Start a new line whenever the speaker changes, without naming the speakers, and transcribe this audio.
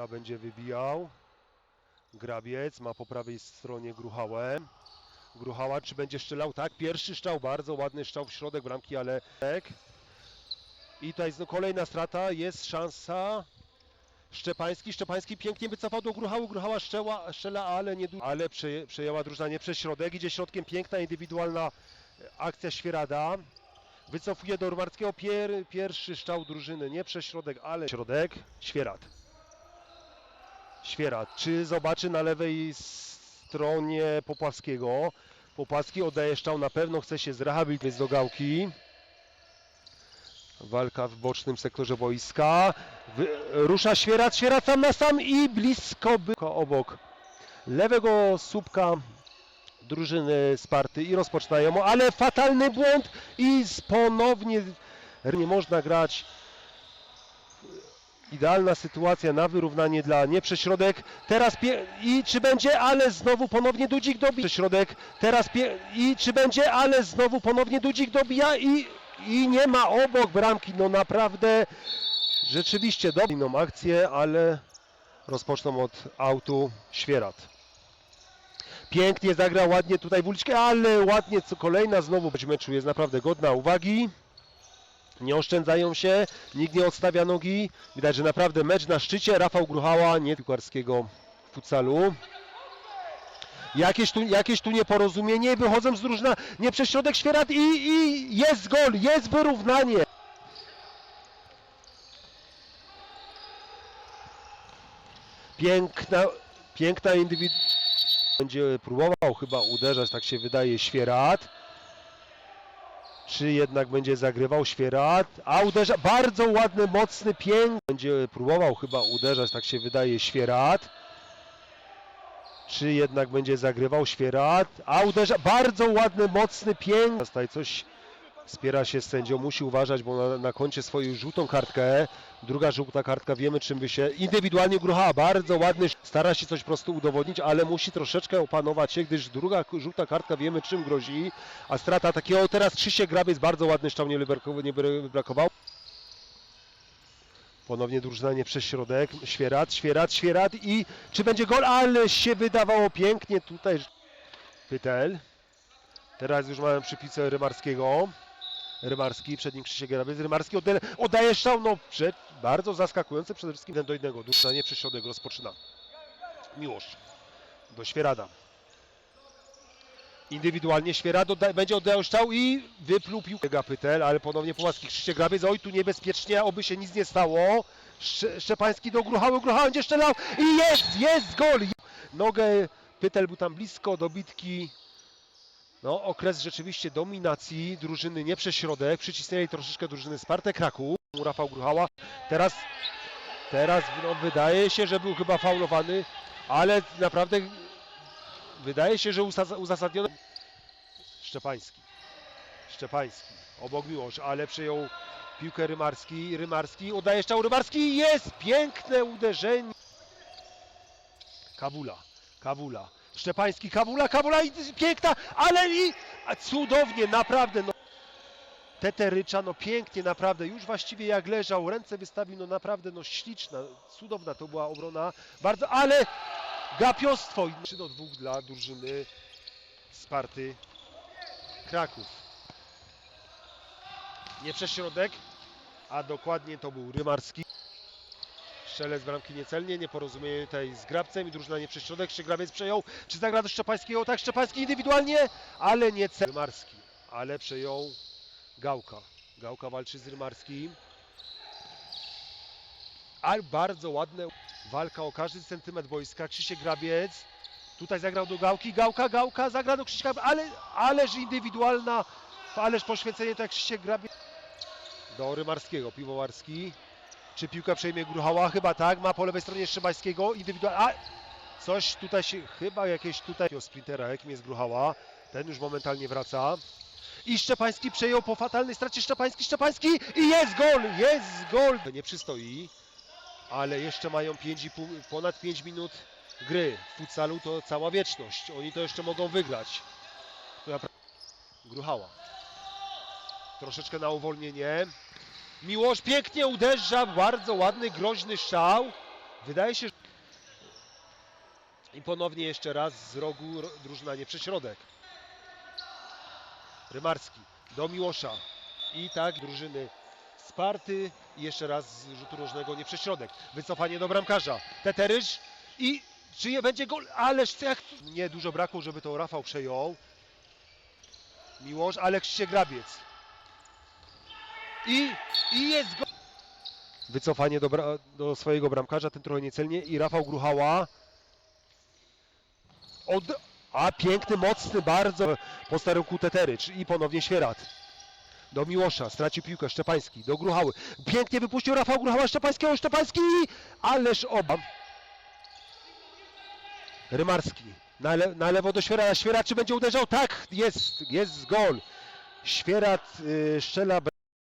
Kabula będzie wybijał. Grabiec ma po prawej stronie Gruchałę. Gruchała czy będzie strzelał? Tak, pierwszy strzał, bardzo ładny strzał w środek bramki, ale tak. I tutaj znowu kolejna strata, jest szansa. Szczepański, Szczepański pięknie wycofał do Gruchały, Gruchała szczela, szczela ale nie ale przeje, przejęła drużyna nie przez środek, idzie środkiem, piękna indywidualna akcja Świerada. Wycofuje do Rumarskiego pier, pierwszy strzał drużyny, nie przez środek, ale środek, Świerat. Świerat, czy zobaczy na lewej stronie Popławskiego? Popławski oddaje na pewno chce się zrehabilitować do gałki. Walka w bocznym sektorze boiska. Wy, rusza Świerat, Świerat sam na sam i blisko by obok lewego słupka drużyny Sparty i rozpoczynają, ale fatalny błąd i ponownie nie można grać. Idealna sytuacja na wyrównanie dla nieprześrodek. Teraz i czy będzie, ale znowu ponownie Dudzik dobija. Środek. Teraz i czy będzie, ale znowu ponownie Dudzik dobija i, i nie ma obok bramki. No naprawdę rzeczywiście dobrą akcję, ale rozpoczną od autu Świerat. Pięknie zagrał, ładnie tutaj w uliczkę, ale ładnie co kolejna znowu być meczu jest naprawdę godna uwagi. Nie oszczędzają się, nikt nie odstawia nogi. Widać, że naprawdę mecz na szczycie. Rafał Gruchała, nie piłkarskiego futsalu. Jakieś tu, jakieś tu nieporozumienie, wychodzą z drużyna, nie przez środek Świerat i, i jest gol, jest wyrównanie. Piękna, piękna indywidu... Będzie próbował chyba uderzać, tak się wydaje, Świerat. Czy jednak będzie zagrywał Świerat? A uderza, bardzo ładny, mocny, piękny. Będzie próbował chyba uderzać, tak się wydaje, Świerat. Czy jednak będzie zagrywał Świerat? A uderza, bardzo ładny, mocny, piękny. Coś spiera się z sędzią, musi uważać, bo na, na koncie swoją żółtą kartkę. Druga żółta kartka, wiemy czym by się... Indywidualnie Grucha, bardzo ładny, stara się coś prostu udowodnić, ale musi troszeczkę opanować się, gdyż druga żółta kartka, wiemy czym grozi. A strata takiego, teraz Krzysiek Grabiec, bardzo ładny strzał, nie, nie wybrakował. Ponownie drużyna nie przez środek, Świerat, Świerat, Świerat i czy będzie gol? Ale się wydawało pięknie tutaj. Pytel. Teraz już mamy przypisę Rymarskiego. Rymarski, przed nim Krzysiek Grabiec. Rymarski oddaje, oddaje no przed, bardzo zaskakujący przede wszystkim jeden do jednego. Drużyna nie środek rozpoczyna. Miłosz do Świerada. Indywidualnie Świerad odda, będzie oddał strzał i wypluł piłkę Gapytel, ale ponownie Połaski Krzysiek Grabiec. Oj, tu niebezpiecznie, oby się nic nie stało. Szczepański do Gruchały, Gruchała będzie strzelał i jest, jest gol! Nogę Pytel był tam blisko dobitki. No, okres rzeczywiście dominacji drużyny nie przez środek. Przycisnęli troszeczkę drużyny Spartek Kraków. Rafał Gruchała. Teraz, teraz no, wydaje się, że był chyba faulowany, ale naprawdę wydaje się, że uzasadnione. Szczepański. Szczepański. Obok Miłosz, ale przejął piłkę Rymarski. Rymarski oddaje strzał Rymarski. Jest piękne uderzenie. Kabula. Kabula. Szczepański, Kabula, Kabula i piękna, ale i cudownie, naprawdę. No. Teterycza, no pięknie, naprawdę. Już właściwie jak leżał, ręce wystawił, no naprawdę, no śliczna, cudowna to była obrona. Bardzo, ale gapiostwo. I 3 do 2 dla drużyny Sparty Kraków. Nie przez środek, a dokładnie to był Rymarski. Strzelec bramki niecelnie, nieporozumienie tutaj z Grabcem i drużyna nie przez środek. Czy Grabiec przejął? Czy zagra do Szczepańskiego? Tak, Szczepański indywidualnie, ale nie cel. Rymarski, ale przejął Gałka. Gałka walczy z Rymarskim. Ale bardzo ładne walka o każdy centymetr boiska. Krzysiek Grabiec. Tutaj zagrał do Gałki. Gałka, Gałka, zagra do Krzyśka, ale, ależ indywidualna, ależ poświęcenie tak Krzysiek Grabiec. Do Rymarskiego, Piwowarski. Czy piłka przejmie Gruchała? Chyba tak. Ma po lewej stronie Szymańskiego. A! Coś tutaj się. Chyba jakieś tutaj. Sprintera, jakim jest Gruchała. Ten już momentalnie wraca. I Szczepański przejął po fatalnej stracie. Szczepański, Szczepański. I jest gol! Jest gol! Nie przystoi. Ale jeszcze mają 5,5, ponad 5 minut gry. W futsalu to cała wieczność. Oni to jeszcze mogą wygrać. Gruchała. Troszeczkę na uwolnienie. Miłosz pięknie uderza, bardzo ładny, groźny strzał. Wydaje się, że... I ponownie jeszcze raz z rogu ro- drużyna nie przez środek. Rymarski do Miłosza. I tak drużyny Sparty i jeszcze raz z rzutu rożnego nie przez środek. Wycofanie do bramkarza. Teteryż i czy je będzie gol? Ależ jak nie dużo brakło, żeby to Rafał przejął. Miłosz, Aleks się grabiec. I, i jest gol. Wycofanie do, do swojego bramkarza, ten trochę niecelnie i Rafał Gruchała. Od... A piękny, mocny bardzo po starym Teterycz i ponownie Świerat. Do Miłosza, straci piłkę, Szczepański, do Gruchały. Pięknie wypuścił Rafał Gruchała Szczepańskiego, Szczepański, ależ oba. Rymarski, na, le, na lewo do Świerata, Świerat czy będzie uderzał? Tak, jest, jest gol. Świerat y, strzela